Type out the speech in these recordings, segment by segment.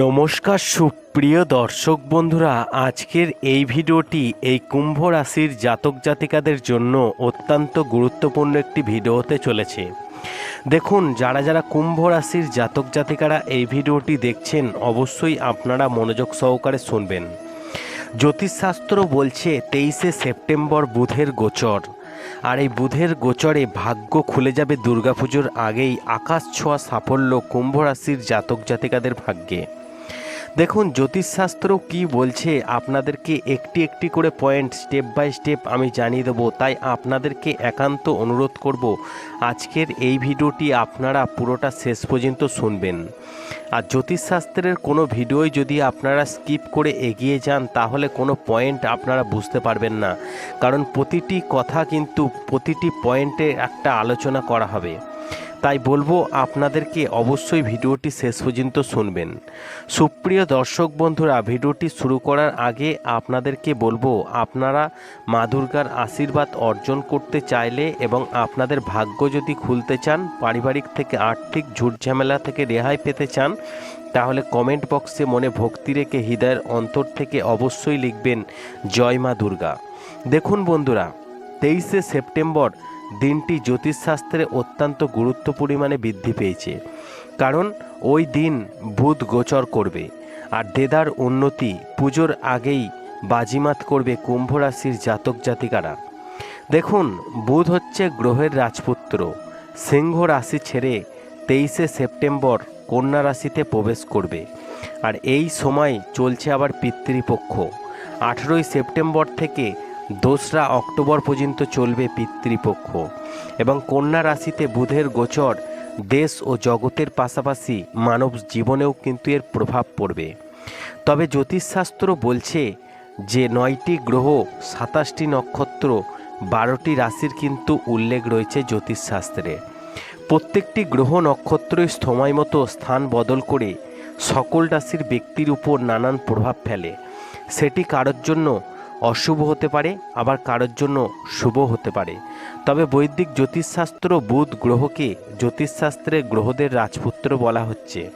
নমস্কার, সুপ্রিয় দর্শক বন্ধুরা, আজকের এই ভিডিওটি এই কুম্ভ রাশির জাতক জাতিকাদের জন্য অত্যন্ত গুরুত্বপূর্ণ একটি ভিডিও হতে চলেছে। দেখুন, যারা যারা কুম্ভ রাশির জাতক জাতিকারা এই ভিডিওটি দেখছেন, অবশ্যই আপনারা মনোযোগ সহকারে শুনবেন। জ্যোতিষশাস্ত্র বলছে, তেইশে সেপ্টেম্বর বুধের গোচর। আর এই বুধের গোচরে ভাগ্য খুলে যাবে দুর্গাপুজোর আগেই আকাশ ছোঁয়া সাফল্য কুম্ভ রাশির জাতক জাতিকাদের ভাগ্যে। দেখুন, জ্যোতিষশাস্ত্র কি বলছে, আপনাদেরকে একটি একটি করে পয়েন্ট স্টেপ বাই স্টেপ আমি জানিয়ে দেবো, তাই আপনাদেরকে একান্ত অনুরোধ করব, আজকের এই ভিডিওটি আপনারা পুরোটা শেষ পর্যন্ত শুনবেন। আর জ্যোতিষশাস্ত্রের কোনো ভিডিওই যদি আপনারা স্কিপ করে এগিয়ে যান, তাহলে কোনো পয়েন্ট আপনারা বুঝতে পারবেন না। কারণ প্রতিটি কথা কিন্তু প্রতিটি পয়েন্টে একটা আলোচনা করা হবে। তাই বলব আপনাদেরকে অবশ্যই ভিডিওটি শেষ পর্যন্ত শুনবেন। সুপ্রিয় দর্শক বন্ধুরা, ভিডিওটি শুরু করার আগে আপনাদেরকে বলব, আপনারা মা দুর্গার আশীর্বাদ অর্জন করতে চাইলে এবং আপনাদের ভাগ্য যদি খুলতে চান, পারিবারিক থেকে আর্থিক ঝুট ঝামেলা থেকে রেহাই পেতে চান, তাহলে কমেন্ট বক্সে মনে ভক্তি রেখে হৃদয়ের অন্তর থেকে অবশ্যই লিখবেন, জয় মা দুর্গা। দেখুন বন্ধুরা, তেইশে সেপ্টেম্বর দিনটি জ্যোতিষশাস্ত্রে অত্যন্ত গুরুত্ব পরিমাণে বৃদ্ধি পেয়েছে। কারণ ওই দিন বুধ গোচর করবে, আর দেদার উন্নতি পুজোর আগেই বাজিমাত করবে কুম্ভ রাশির জাতক জাতিকারা। দেখুন, বুধ হচ্ছে গ্রহের রাজপুত্র। সিংহ রাশি ছেড়ে তেইশে সেপ্টেম্বর কন্যা রাশিতে প্রবেশ করবে। আর এই সময় চলছে আবার পিতৃপক্ষ। আঠেরোই সেপ্টেম্বর থেকে দোসরা অক্টোবর পর্যন্ত চলবে পিতৃপক্ষ এবং কন্যা রাশিতে বুধের গোচর দেশ ও জগতের পাশাপাশি মানব জীবনেও কিন্তু এর প্রভাব পড়বে। তবে জ্যোতিষশাস্ত্র বলছে যে নয়টি গ্রহ, সাতাশটি নক্ষত্র, বারোটি রাশির কিন্তু উল্লেখ রয়েছে জ্যোতিষশাস্ত্রে। প্রত্যেকটি গ্রহ নক্ষত্রই সময় মতো স্থান বদল করে সকল রাশির ব্যক্তির উপর নানান প্রভাব ফেলে। সেটি কারোর জন্য অশুভ হতে পারে, আবার কারোর জন্য শুভ হতে পারে। তবে বৈদিক জ্যোতিষশাস্ত্র বুধ গ্রহকে জ্যোতিষশাস্ত্রে গ্রহদের রাজপুত্র বলা হচ্ছে।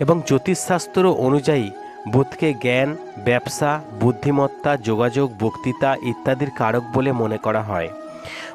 এবং জ্যোতিষশাস্ত্র অনুযায়ী বুধকে জ্ঞান, ব্যবসা, বুদ্ধিমত্তা, যোগাযোগ, বক্তৃতা ইত্যাদির কারক বলে মনে করা হয়।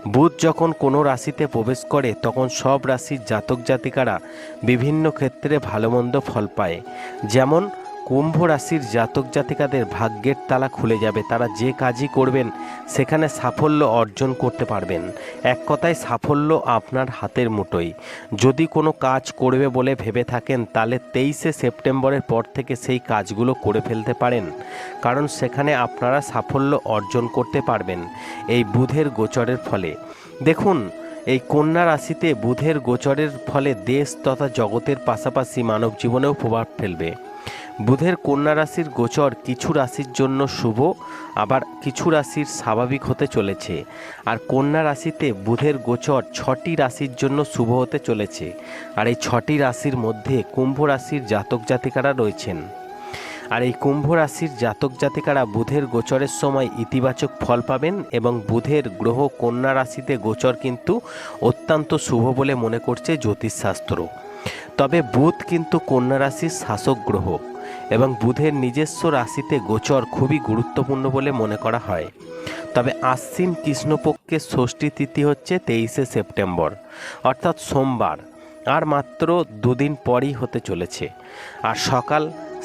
বুধ যখন কোনো রাশিতে প্রবেশ করে, তখন সব রাশির জাতক জাতিকারা বিভিন্ন ক্ষেত্রে ভালো মন্দ ফল পায়। যেমন কুম্ভ রাশির জাতক জাতিকাদের ভাগ্যের তালা খুলে যাবে। তারা যে কাজই করবেন, সেখানে সাফল্য অর্জন করতে পারবেন। এক কথায়, সাফল্য আপনার হাতের মুঠোই যদি কোনো কাজ করবে বলে ভেবে থাকেন, তাহলে তেইশে সেপ্টেম্বরের পর থেকে সেই কাজগুলো করে ফেলতে পারেন। কারণ সেখানে আপনারা সাফল্য অর্জন করতে পারবেন, এই বুধের গোচরের ফলে। দেখুন, এই কন্যা রাশিতে বুধের গোচরের ফলে দেশ তথা জগতের পাশাপাশি মানব জীবনেও প্রভাব ফেলবে। বুধের কন্যা রাশির গোচর কিছু রাশির জন্য শুভ, আবার কিছু রাশির স্বাভাবিক হতে চলেছে। আর কন্যা রাশিতে বুধের গোচর ছটি রাশির জন্য শুভ হতে চলেছে। আর এই ছটি রাশির মধ্যে কুম্ভ রাশির জাতক জাতিকারা রয়েছেন। আর এই কুম্ভ রাশির জাতক জাতিকারা বুধের গোচরের সময় ইতিবাচক ফল পাবেন এবং বুধের গ্রহ কন্যা রাশিতে গোচর কিন্তু অত্যন্ত শুভ বলে মনে করছে জ্যোতিষশাস্ত্র। তবে বুধ কিন্তু কন্যা রাশির শাসক গ্রহ। এবং বুধের নিজস্ব রাশিতে গোচর খুবই গুরুত্বপূর্ণ বলে মনে করা হয়। তবে আশ্বিন কৃষ্ণপক্ষের ষষ্ঠী তিথি হচ্ছে তেইশে সেপ্টেম্বর, অর্থাৎ সোমবার, আর মাত্র দুদিন পরই হতে চলেছে। আর সকাল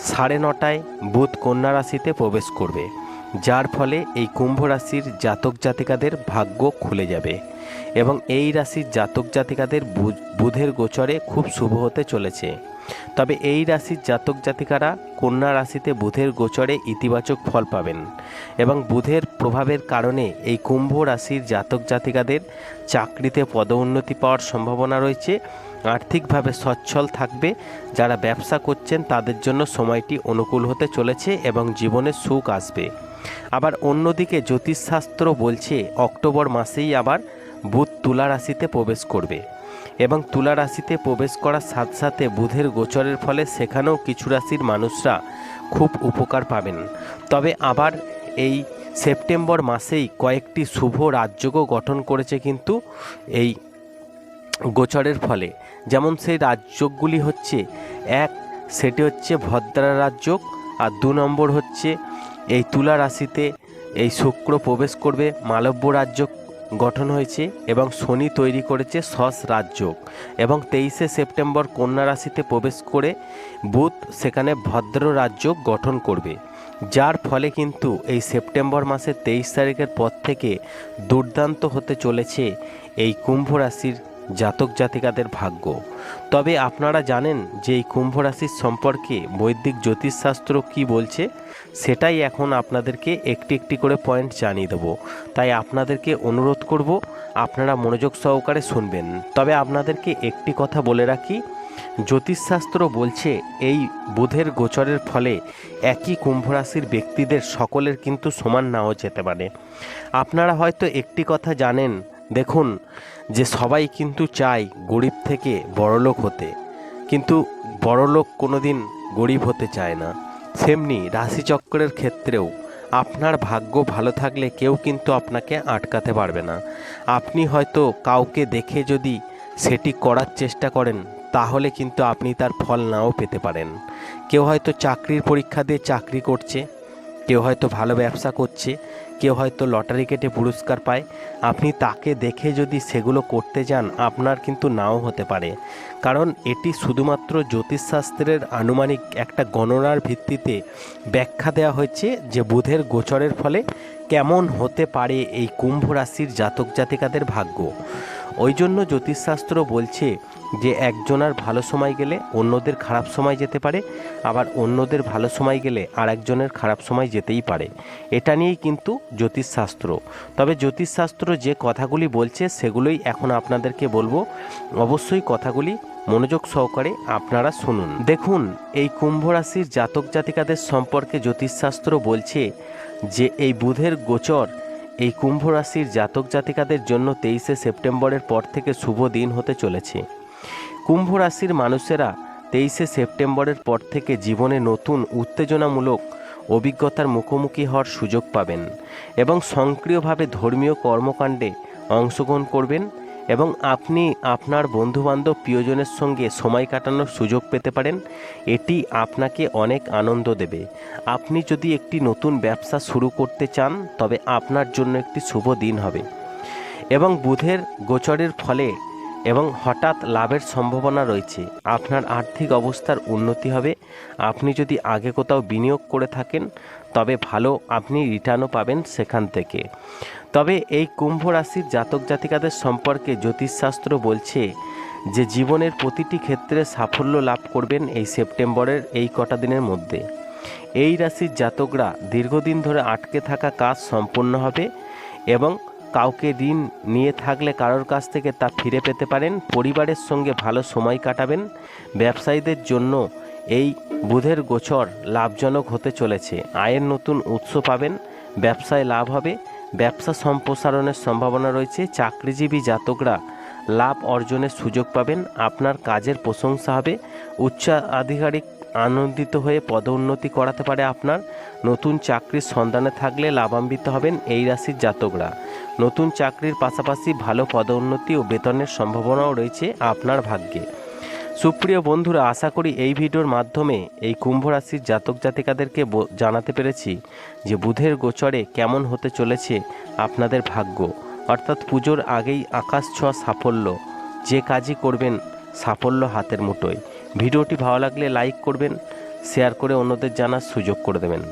সাড়ে নটায় বুধ কন্যা রাশিতে প্রবেশ করবে, যার ফলে এই কুম্ভ রাশির জাতক জাতিকাদের ভাগ্য খুলে যাবে এবং এই রাশির জাতক জাতিকাদের বুধের গোচরে খুব শুভ হতে চলেছে। তবে এই রাশির জাতক জাতিকারা কন্যা রাশিতে বুধের গোচরে ইতিবাচক ফল পাবেন এবং বুধের প্রভাবের কারণে এই কুম্ভ রাশির জাতক জাতিকাদের চাকরিতে পদোন্নতি পাওয়ার সম্ভাবনা রয়েছে, আর্থিকভাবে সচ্ছল থাকবে, যারা ব্যবসা করছেন তাদের জন্য সময়টি অনুকূল হতে চলেছে এবং জীবনে সুখ আসবে। আবার অন্যদিকে জ্যোতিষশাস্ত্র বলছে, অক্টোবর মাসেই আবার বুধ তুলা রাশিতে প্রবেশ করবে। এবং তুলা রাশিতে প্রবেশ করার সাথে সাথে বুধের গোচরের ফলে সেখানেও কিছু রাশির মানুষরা খুব উপকার পাবেন। তবে আবার এই সেপ্টেম্বর মাসেই কয়েকটি শুভ রাজযোগও গঠন করেছে কিন্তু এই গোচরের ফলে। যেমন সেই রাজযোগগুলি হচ্ছে, এক, সেটি হচ্ছে ভদ্রা রাজযোগ আর দু নম্বর হচ্ছে এই তুলা রাশিতে এই শুক্র প্রবেশ করবে মালব্য রাজযোগ গঠন হয়েছে এবং শনি তৈরি করেছে সস রাজযোগ এবং তেইশে সেপ্টেম্বর কন্যা রাশিতে প্রবেশ করে বুধ সেখানে ভদ্র রাজযোগ গঠন করবে। যার ফলে কিন্তু এই সেপ্টেম্বর মাসের তেইশ তারিখের পর থেকে দুর্দান্ত হতে চলেছে এই কুম্ভ রাশির জাতক জাতিকাদের ভাগ্য। তবে আপনারা জানেন যে এই কুম্ভ রাশির সম্পর্কে বৈদিক জ্যোতিষশাস্ত্র কি বলছে? সেটাই এখন আপনাদেরকে একটি একটি করে পয়েন্ট জানিয়ে দেবো। তাই আপনাদেরকে অনুরোধ করব, আপনারা মনোযোগ সহকারে শুনবেন। তবে আপনাদেরকে একটি কথা বলে রাখি, জ্যোতিষশাস্ত্র বলছে এই বুধের গোচরের ফলে একই কুম্ভ রাশির ব্যক্তিদের সকলের কিন্তু সমান নাও যেতে পারে। আপনারা হয়তো একটি কথা জানেন দেখুন যে সবাই কিন্তু চায় গরিব থেকে বড়লোক হতে। কিন্তু বড়লোক কোনো দিন গরিব হতে চায় না। সেমনি রাশিচক্রের ক্ষেত্রেও আপনার ভাগ্য ভালো থাকলে কেউ কিন্তু আপনাকে আটকাতে পারবে না। আপনি হয়তো কাউকে দেখে যদি সেটি করার চেষ্টা করেন, তাহলে কিন্তু আপনি তার ফল নাও পেতে পারেন। কেউ হয়তো চাকরির পরীক্ষা দিয়ে চাকরি করছে কেউ হয়তো ভালো ব্যবসা করছে, কেউ হয়তো লটারি কেটে পুরস্কার পায়। আপনি তাকে দেখে যদি সেগুলো করতে যান, আপনার কিন্তু নাও হতে পারে। কারণ এটি শুধুমাত্র জ্যোতিষশাস্ত্রের আনুমানিক একটা গণনার ভিত্তিতে ব্যাখ্যা দেওয়া হয়েছে যে বুধের গোচরের ফলে কেমন হতে পারে এই কুম্ভ রাশির জাতক জাতিকাদের ভাগ্য। ওই জন্য জ্যোতিষশাস্ত্র বলছে যে একজনের ভালো সময় গেলে অন্যদের খারাপ সময় যেতে পারে, আবার অন্যদের ভালো সময় গেলে আর একজনের খারাপ সময় যেতেই পারে। এটা নিয়েই কিন্তু জ্যোতিষশাস্ত্র। তবে জ্যোতিষশাস্ত্র যে কথাগুলি বলছে, সেগুলোই এখন আপনাদেরকে বলব। অবশ্যই কথাগুলি মনোযোগ সহকারে আপনারা শুনুন। দেখুন, এই কুম্ভ রাশির জাতক জাতিকাদের সম্পর্কে জ্যোতিষশাস্ত্র বলছে যে, এই বুধের গোচর এই কুম্ভ রাশির জাতক জাতিকাদের জন্য তেইশে সেপ্টেম্বরের পর থেকে শুভ দিন হতে চলেছে। কুম্ভ রাশির মানুষেরা তেইশে সেপ্টেম্বরের পর থেকে জীবনে নতুন উত্তেজনামূলক অভিজ্ঞতার মুখোমুখি হওয়ার সুযোগ পাবেন এবং সক্রিয়ভাবে ধর্মীয় কর্মকাণ্ডে অংশগ্রহণ করবেন এবং আপনি আপনার বন্ধুবান্ধব প্রিয়জনের সঙ্গে সময় কাটানোর সুযোগ পেতে পারেন। এটি আপনাকে অনেক আনন্দ দেবে। আপনি যদি একটি নতুন ব্যবসা শুরু করতে চান, তবে আপনার জন্য একটি শুভ দিন হবে। এবং বুধের গোচরের ফলে এবং হঠাৎ লাভের সম্ভাবনা রয়েছে। আপনার আর্থিক অবস্থার উন্নতি হবে। আপনি যদি আগে কোথাও বিনিয়োগ করে থাকেন, তবে ভালো আপনি রিটার্নও পাবেন সেখান থেকে। তবে এই কুম্ভ রাশির জাতক জাতিকাদের সম্পর্কে জ্যোতিষশাস্ত্র বলছে যে, জীবনের প্রতিটি ক্ষেত্রে সাফল্য লাভ করবেন এই সেপ্টেম্বরের এই কটা দিনের মধ্যে। এই রাশির জাতকরা দীর্ঘদিন ধরে আটকে থাকা কাজ সম্পূর্ণ হবে এবং কাউকে ঋণ নিয়ে থাকলে কারোর কাছ থেকে তা ফিরে পেতে পারেন, পরিবারের সঙ্গে ভালো সময় কাটাবেন, ব্যবসায়ীদের জন্য এই বুধের গোচর লাভজনক হতে চলেছে। আয়ের নতুন উৎস পাবেন, ব্যবসায় লাভ হবে, ব্যবসা সম্প্রসারণের সম্ভাবনা রয়েছে, চাকরিজীবী জাতকরা লাভ অর্জনের সুযোগ পাবেন, আপনার কাজের প্রশংসা হবে, উচ্চ আধিকারিক আনন্দিত হয়ে পদোন্নতি করাতে পারে আপনার, নতুন চাকরির সন্ধানে থাকলে লাভান্বিত হবেন এই রাশির জাতকরা। নতুন চাকরির পাশাপাশি ভালো পদোন্নতি ও বেতনের সম্ভাবনাও রয়েছে আপনার ভাগ্যে। সুপ্রিয় বন্ধুরা, আশা করি এই ভিডিওর মাধ্যমে এই কুম্ভ রাশির জাতক জাতিকাদেরকে জানাতে পেরেছি যে বুধের গোচরে কেমন হতে চলেছে আপনাদের ভাগ্য। অর্থাৎ পুজোর আগেই আকাশ ছোঁয়া সাফল্য, যে কাজই করবেন সাফল্য হাতের মুঠোয়। ভিডিওটি ভালো লাগলে লাইক করবেন, শেয়ার করে অন্যদের জানার সুযোগ করে দেবেন।